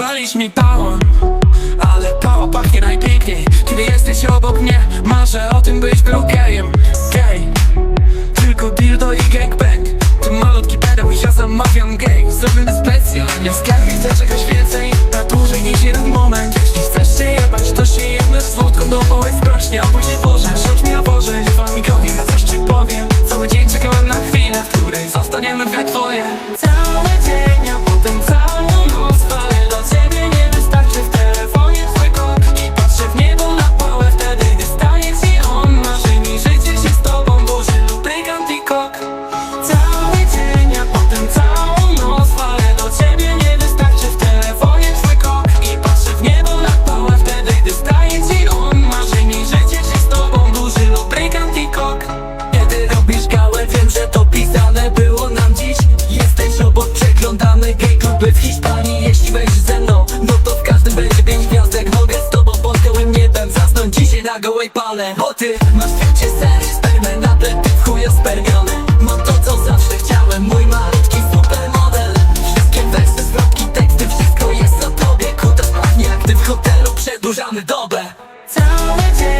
Porwaliśmy pałon Ale pała pachnie najpiękniej. Kiedy jesteś obok mnie Marzę o tym być był gejem. Gej. Tylko dildo i gangbang. Tu malutki pedał i ja zamawiam gej. Zrobimy specjalnie. Ja w skarbie chcę czegoś na gołej pale Bo ty masz w kwiecie ser Spermę na ty w chuja spermiony Mam to co zawsze chciałem Mój malutki supermodel. Wszystkie wersy, zwrotki, teksty Wszystko jest o tobie. Kutas pachnie jak ty w hotelu Przedłużamy dobę. Cały dzień